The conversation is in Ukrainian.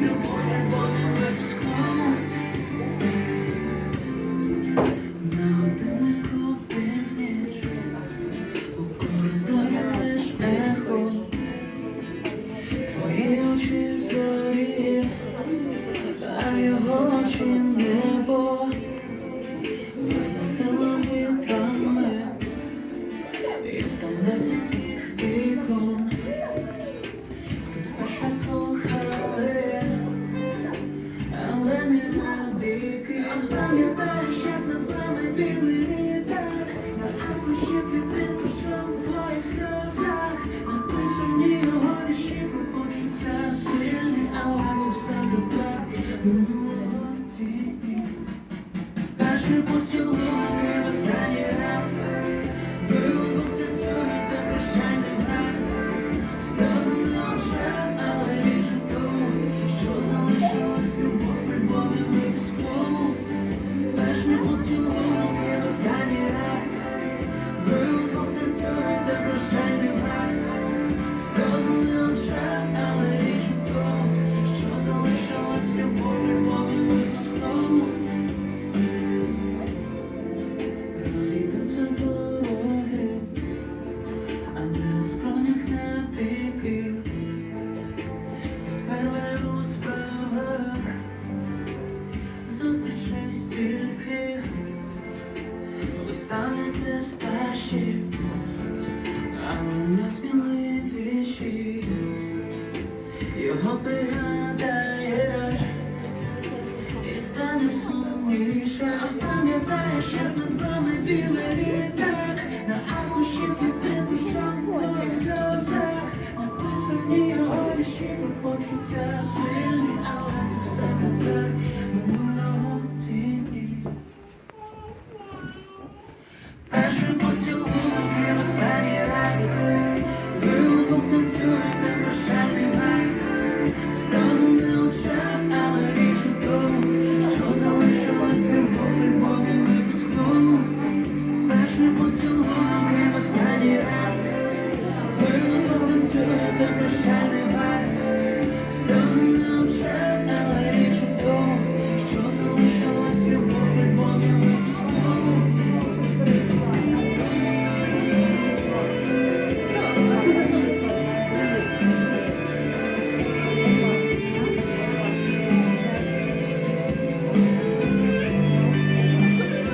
You. Kırmızı ви станете старші, але не сміливіші, його пригадаєш і стане сумніше, пам'ятаєш, як над вами білий літак, на аркуші піти кущанку і сльоза, написані його віші, почуття сильні, але це все не так.